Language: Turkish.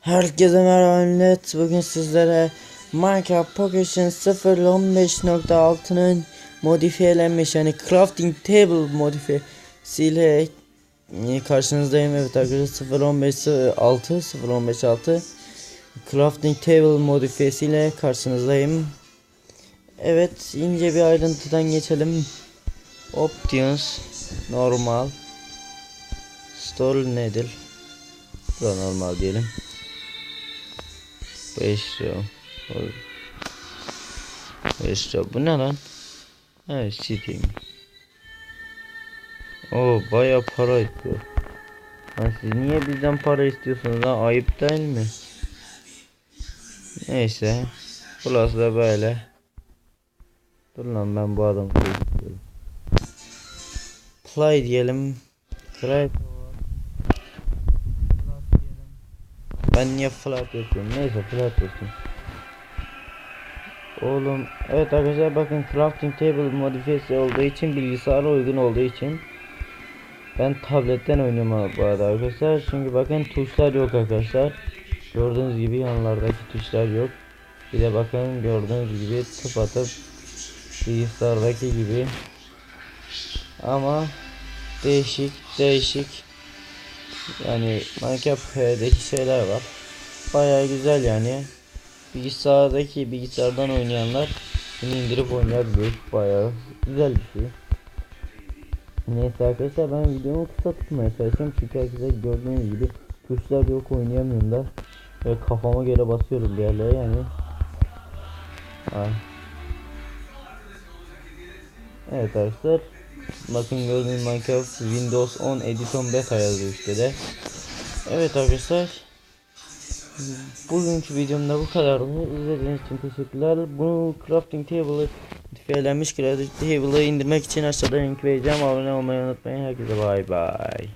Herkese merhaba millet. Bugün sizlere Minecraft Pocket 0.15.6'nın modifiyelenmiş yani crafting table modifiyesiyle karşınızdayım. Evet arkadaşlar 0.15.6 0.15.6 crafting table modifiyesiyle karşınızdayım. Evet ince bir ayrıntıdan geçelim. Options normal Store nedir? Bu normal diyelim. 5 lira. 5 lira. Bu ne lan? Evet Steam. O baya para istiyor. Lan siz niye bizden para istiyorsunuz lan? Ayıp değil mi? Neyse. Burası da böyle. Dur lan ben bu adamı istiyorum. Play diyelim. Cry Ben niye flat yapıyorum? Neyse flat olsun. Oğlum evet arkadaşlar bakın crafting table modifiyesi olduğu için bilgisayara uygun olduğu için ben tabletten oynuyorum bu arada arkadaşlar. Çünkü bakın tuşlar yok arkadaşlar. Gördüğünüz gibi yanlardaki tuşlar yok. Bir de bakın gördüğünüz gibi tıp atıp bilgisayardaki gibi. Ama değişik değişik yani Minecraft P'deki şeyler var. Baya güzel yani. Bilgisayardaki bilgisayardan oynayanlar bunu indirip oynayabilir. Baya güzel bir şey. Neyse arkadaşlar ben videomu kısa tutmaya çalışıyorum çünkü arkadaşlar gördüğünüz gibi tuşlar yok oynayamıyorum da ve kafama göre basıyorum bir yerlere yani. Ha. Evet arkadaşlar Bakın gördüğünüz Minecraft Windows 10 Edition Beta yazıyor işte de. Evet arkadaşlar. Bugünkü videomda bu kadardı. İzlediğiniz için teşekkürler. Bu crafting table'ı modifiyelenmiş crafting table'ı indirmek için aşağıda link vereceğim. Abone olmayı unutmayın. Herkese bay bay.